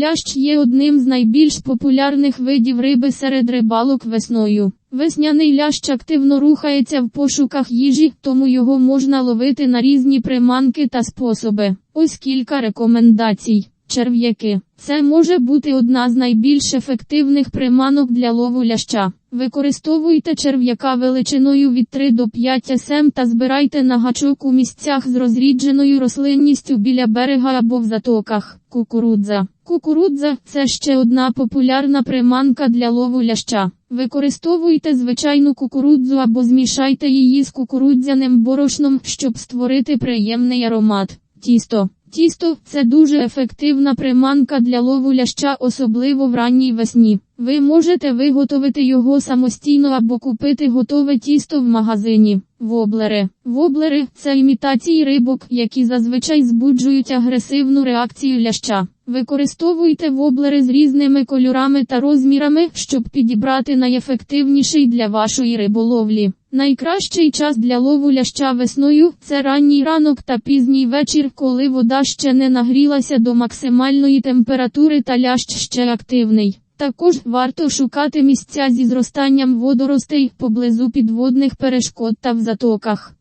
Лящ є одним з найбільш популярних видів риби серед рибалок весною. Весняний лящ активно рухається в пошуках їжі, тому його можна ловити на різні приманки та способи. Ось кілька рекомендацій. Черв'яки. Це може бути одна з найбільш ефективних приманок для лову ляща. Використовуйте черв'яка величиною від 3 до 5 см та збирайте на гачок у місцях з розрідженою рослинністю біля берега або в затоках. Кукурудза. Кукурудза це ще одна популярна приманка для лову ляща. Використовуйте звичайну кукурудзу або змішайте її з кукурудзяним борошном, щоб створити приємний аромат. Тісто. Тісто це дуже ефективна приманка для лову ляща, особливо в ранній весні. Ви можете виготовити його самостійно або купити готове тісто в магазині. Воблери. Воблери це імітації рибок, які зазвичай збуджують агресивну реакцію ляща. Використовуйте воблери з різними кольорами та розмірами, щоб підібрати найефективніший для вашої риболовлі. Найкращий час для лову ляща весною це ранній ранок та пізній вечір, коли вода ще не нагрілася до максимальної температури та лящ ще активний. Також варто шукати місця зі зростанням водоростей поблизу підводних перешкод та в затоках.